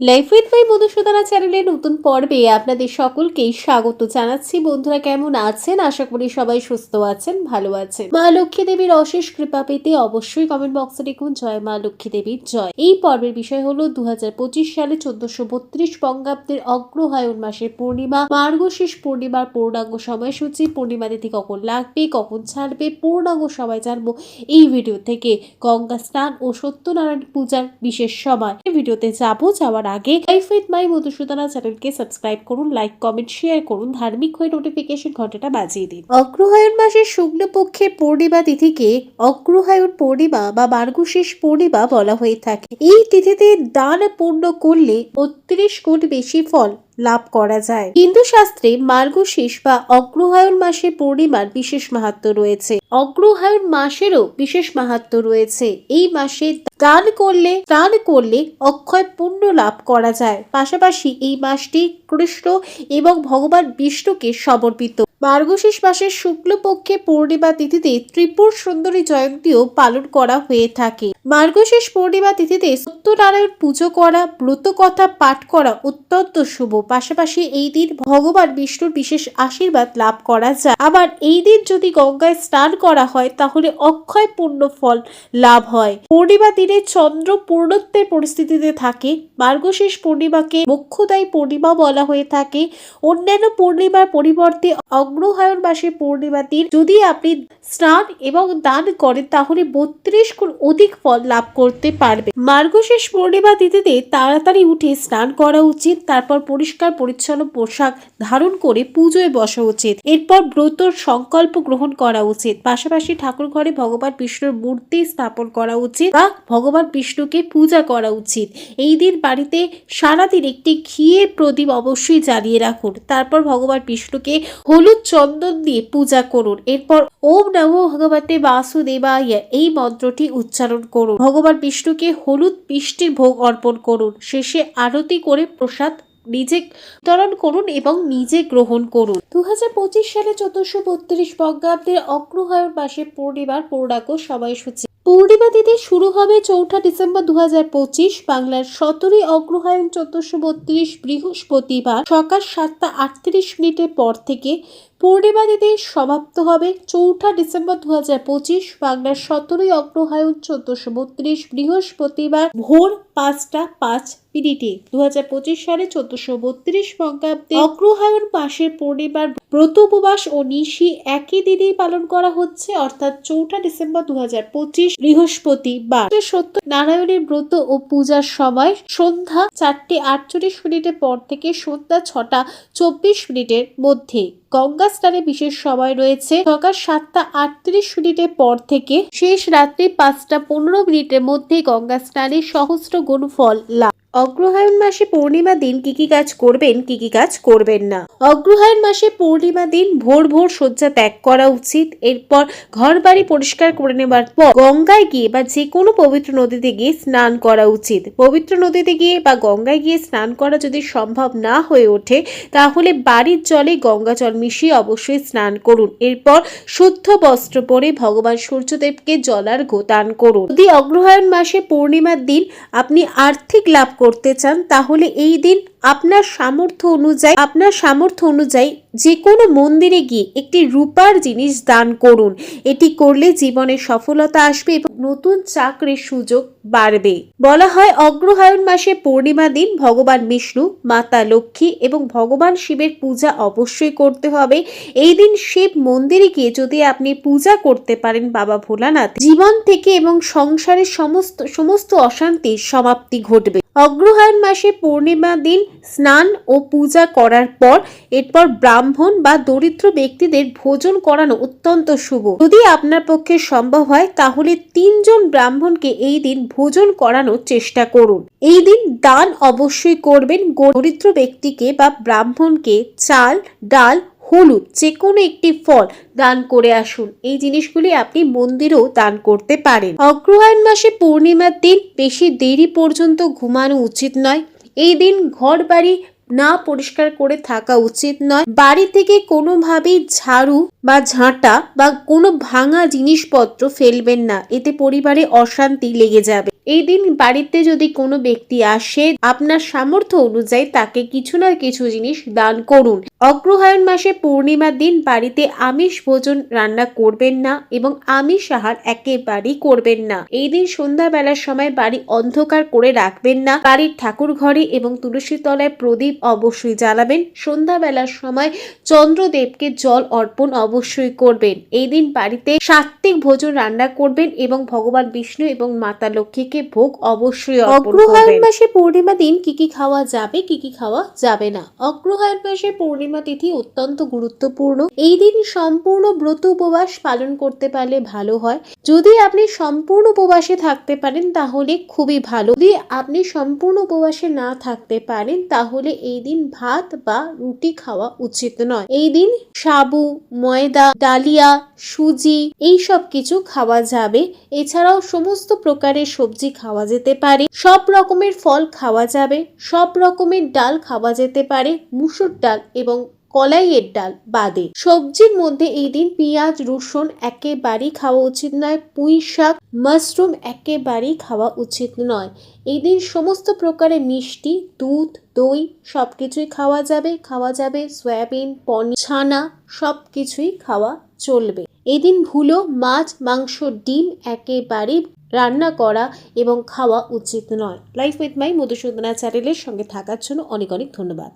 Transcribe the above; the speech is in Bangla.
লাইফ উইথ মাই মধুসূদনা চ্যানেলের নতুন পর্বে আপনাদের সকলকেই স্বাগত জানাচ্ছি। বন্ধুরা, কেমন আছেন? আশা করি সবাই সুস্থ আছেন, ভালো আছেন। মা লক্ষ্মী দেবীর অশেষ কৃপা পেতে অবশ্যই কমেন্ট বক্সে লিখুন জয় মা লক্ষ্মী দেবীর জয়। এই পর্বের বিষয় হলো দু সালে চোদ্দশো বত্রিশ বঙ্গাব্দের অগ্রহায়ণ মাসের পূর্ণিমা, মার্গশেষ পূর্ণিমার পূর্ণাঙ্গ সময়সূচি পূর্ণিমা তিথি কখন লাগবে, কখন ছাড়বে, পূর্ণাঙ্গ সময় জানব এই ভিডিও থেকে। গঙ্গা স্নান ও সত্যনারায়ণ পূজার বিশেষ সময়। এই ভিডিওতে যাব, যাওয়ার আগে লাইফ উইথ মাই মধুসূদনা চ্যানেলকে সাবস্ক্রাইব করুন লাইক কমেন্ট শেয়ার করুন, ধার্মিক হয়ে নোটিফিকেশন ঘন্টাটা বাজিয়ে দিন। অগ্রহায়ণ মাসের শুক্লপক্ষের পূর্ণিমা তিথিকে অগ্রহায়ণ পূর্ণিমা বা মার্গশীষ পূর্ণিমা বলা হয়ে থাকে। এই তিথিতে দান পূর্ণ করলে বত্রিশ গুণ বেশি ফল লাভ করা যায়। হিন্দু শাস্ত্রে মার্গশীষ বা অগ্রহায়ণ মাসে পূর্ণিমার বিশেষ মাহাত্ম রয়েছে। অগ্রহায়ণ মাসেরও বিশেষ মাহাত্ম রয়েছে। এই মাসে দান করলে দান করলে অক্ষয় পুণ্য লাভ করা যায়। পাশাপাশি এই মাসটি কৃষ্ণ এবং ভগবান বিষ্ণুকে সমর্পিত। মার্গশীষ মাসের শুক্লপক্ষে পূর্ণিমা তিথিতে ত্রিপুর সুন্দরী জয়ন্তীও পালন করা হয়ে থাকে। মার্গশীষ পূর্ণিমা তিথিতে সত্যনারায়ণ পুজো করা ব্রত কথা পাঠ করা অত্যন্ত শুভ। পাশাপাশি এই দিন ভগবান বিষ্ণুর বিশেষ আশীর্বাদ লাভ করা যায়। আবার এই দিন যদি গঙ্গায় স্নান করা হয়, তাহলে অক্ষয় পূর্ণ ফল লাভ হয়। পূর্ণিমা দিনে চন্দ্র পূর্ণত্বের পরিস্থিতিতে থাকে। মার্গশীষ পূর্ণিমাকে মোক্ষদায়ী পূর্ণিমা বলা হয়ে থাকে। অন্যান্য পূর্ণিমার পরিবর্তে অগ্রহায়ণ মাসে পূর্ণিমা দিন যদি আপনি স্নান এবং দান করেন, তাহলে বত্রিশ গুণ অধিক ফল লাভ করতে পারবে। মার্গশেষ পূর্ণিমা তিথিতে তাড়াতাড়ি উঠে স্নান করা উচিত, তারপর পরিষ্কার, পরিচ্ছন্ন পোশাক ধারণ করে পুজোয় বসা উচিত। এরপর ব্রতর সংকল্প গ্রহণ করা উচিত। পাশাপাশি ঠাকুর ঘরে ভগবান বিষ্ণুর মূর্তি স্থাপন করা উচিত বা ভগবান বিষ্ণুকে পূজা করা উচিত। এই দিন বাড়িতে সারাদিন একটি ঘিয়ের প্রদীপ অবশ্যই জ্বালিয়ে রাখুন। তারপর ভগবান বিষ্ণুকে হলুদ চন্দন দিয়ে পূজা করুন। এরপর ওম নমো ভগবতে বাসুদেবায় এই মন্ত্রটি উচ্চারণ করুন। ভগবান বিষ্ণুকে হলুদ মিষ্টির ভোগ অর্পণ করুন। শেষে আরতি করে প্রসাদ নিজে বিতরণ করুন এবং নিজে গ্রহণ করুন। দুহাজার পঁচিশ সালে চোদ্দশো বত্রিশ বঙ্গাব্দের অগ্রহায়ণ মাসে পূর্ণিমার পূর্ণাঙ্গ সময়সূচি। পূর্ণিমা তিথি শুরু হবে চৌঠা ডিসেম্বর দু হাজার পঁচিশ বাংলার সতেরোই অগ্রহায়ণ চোদ্দশো বত্রিশ বৃহস্পতিবার সকাল সাতটা আটত্রিশ মিনিটের পর থেকে পূর্ণিমা তিথি সমাপ্ত হবে চৌঠা ডিসেম্বর দু হাজার পঁচিশ বাংলার সতেরোই অগ্রহায়ণ চোদ্দশো বত্রিশ বৃহস্পতিবার ভোর পাঁচটা পাঁচ মিনিটে। দু হাজার পঁচিশ সালে চোদ্দশো বত্রিশ বঙ্গাব্দে অগ্রহায়ণ মাসের পূর্ণিমার ব্রত উপবাস ও নিশি একই দিনেই পালন করা হচ্ছে, অর্থাৎ চৌঠা ডিসেম্বর দু হাজার পঁচিশ বৃহস্পতিবার। সত্য নারায়ণের ব্রত ও পূজার সময় সন্ধ্যা চারটে আটচল্লিশ মিনিটের পর থেকে সন্ধ্যা ছটা চব্বিশ মিনিটের মধ্যে। গঙ্গা স্নানে বিশেষ সময় রয়েছে। সকাল সাতটা আটত্রিশ মিনিটের পর থেকে শেষ রাত্রি পাঁচটা পনেরো মিনিটের মধ্যে গঙ্গা স্নানে সহস্র গুণ ফল লাভ। অগ্রহায়ণ মাসে পূর্ণিমা দিন কি কি কাজ করবেন, কি কি কাজ করবেন না। অগ্রহায়ণ মাসে পূর্ণিমা দিন ভোর ভোর শয্যা ত্যাগ করা উচিত। এরপর ঘর বাড়ি পরিষ্কার করে নেবার পর গঙ্গায় গিয়ে বা যে কোনো পবিত্র নদীতে গিয়ে স্নান করা উচিত। পবিত্র নদীতে গিয়ে বা গঙ্গায় গিয়ে স্নান করা যদি সম্ভব না হয়ে ওঠে, তাহলে বাড়ির জলে গঙ্গা জল মিশিয়ে অবশ্যই স্নান করুন। এরপর শুদ্ধ বস্ত্র পরে ভগবান সূর্যদেবকে জলার্ঘ্য দান করুন। যদি অগ্রহায়ণ মাসে পূর্ণিমার দিন আপনি আর্থিক লাভ করতে চান তাহলে এই দিন আপনার সামর্থ্য অনুযায়ী, আপনার সামর্থ্য অনুযায়ী যে কোনো মন্দিরে গিয়ে একটি রূপার জিনিস দান করুন। এটি করলে জীবনে সফলতা আসবে এবং নতুন চাকরির সুযোগ বাড়বে। বলা হয়, অগ্রহায়ণ মাসে পূর্ণিমা দিন ভগবান বিষ্ণু, মাতা লক্ষ্মী এবং ভগবান শিবের পূজা অবশ্যই করতে হবে। এই দিন শিব মন্দিরে গিয়ে যদি আপনি পূজা করতে পারেন বাবা ভোলানাথ, জীবন থেকে এবং সংসারের সমস্ত সমস্ত অশান্তির সমাপ্তি ঘটবে। অগ্রহায়ণ মাসে পূর্ণিমা দিন স্নান ও পূজা করার পর এরপর ব্রাহ্মণ বা দরিদ্র ব্যক্তিদের ভোজন করানো অত্যন্ত শুভ। যদি আপনার পক্ষে সম্ভব হয়, তাহলে তিনজন ব্রাহ্মণকে এই দিন ভোজন করানোর চেষ্টা করুন। এই দিন দান অবশ্যই করবেন। দরিদ্র ব্যক্তিকে বা ব্রাহ্মণকে চাল, ডাল, হলুদ যে কোনো একটি ফল দান করে আসুন। এই জিনিসগুলি আপনি মন্দিরেও দান করতে পারেন। অগ্রহায়ণ মাসে পূর্ণিমার দিন বেশি দেরি পর্যন্ত ঘুমানো উচিত নয়। এই দিন ঘর বাড়ি না পরিষ্কার করে থাকা উচিত নয়। বাড়ি থেকে কোনোভাবেই ঝাড়ু বা ঝাঁটা বা কোনো ভাঙা জিনিসপত্র ফেলবেন না। এতে পরিবারে অশান্তি লেগে যাবে। এই দিন বাড়িতে যদি কোনো ব্যক্তি আসে, আপনার সামর্থ্য অনুযায়ী তাকে কিছু না কিছু জিনিস দান করুন। অগ্রহায়ণ মাসে পূর্ণিমার দিন বাড়িতে আমিষ ভোজন রান্না করবেন না এবং আমিষ আহার একেবারেই করবেন না। এই দিন সন্ধ্যাবেলার সময় বাড়ি অন্ধকার করে রাখবেন না। বাড়ির ঠাকুর ঘরে এবং তুলসী তলায় প্রদীপ অবশ্যই জ্বালাবেন। সন্ধ্যাবেলার সময় চন্দ্রদেবকে জল অর্পণ অবশ্যই করবেন। এই দিন বাড়িতে সাত্বিক ভোজন রান্না করবেন এবং ভগবান বিষ্ণু এবং মাতা লক্ষ্মীকে ভোগ অবশ্যই অগ্রহায়ণ মাসে পূর্ণিমা দিন কি কি খাওয়া যাবে, কি কি খাওয়া যাবে না? অগ্রহায়ণ মাসে পূর্ণিমা তিথি অত্যন্ত গুরুত্বপূর্ণ। এই দিন সম্পূর্ণ ব্রত উপবাস পালন করতে পারলে ভালো হয়। যদি আপনি সম্পূর্ণ উপবাসে থাকতে পারেন, তাহলে খুবই ভালো। যদি আপনি সম্পূর্ণ উপবাসে না থাকতে পারেন, তাহলে এই দিন ভাত বা রুটি খাওয়া উচিত নয়। এই দিন সাবু, ময়দা, ডালিয়া, সুজি এই সব কিছু খাওয়া যাবে। এছাড়াও সমস্ত প্রকারের সবজি খাওয়া যেতে পারে। সব রকমের ফল খাওয়া যাবে। সব রকমের ডাল খাওয়া যেতে পারে। মুসুর ডাল এবং কলাইয়ের ডাল বাদে। সবজির মধ্যে এই দিন পেঁয়াজ, রসুন একেবারেই খাওয়া উচিত নয়, পুঁই শাক, মাশরুম একেবারেই খাওয়া উচিত নয়। এই দিন সমস্ত প্রকারের মিষ্টি, দুধ, দই সব কিছুই খাওয়া যাবে খাওয়া যাবে সয়াবিন, পনির, ছানা সব কিছুই খাওয়া চলবে। এদিন ভুলো, মাছ, মাংস, ডিম একেবারেই রান্না করা এবং খাওয়া উচিত নয়। লাইফ উইথ মাই মধুসূদনা চ্যানেলের সঙ্গে থাকার জন্য অনেক অনেক ধন্যবাদ।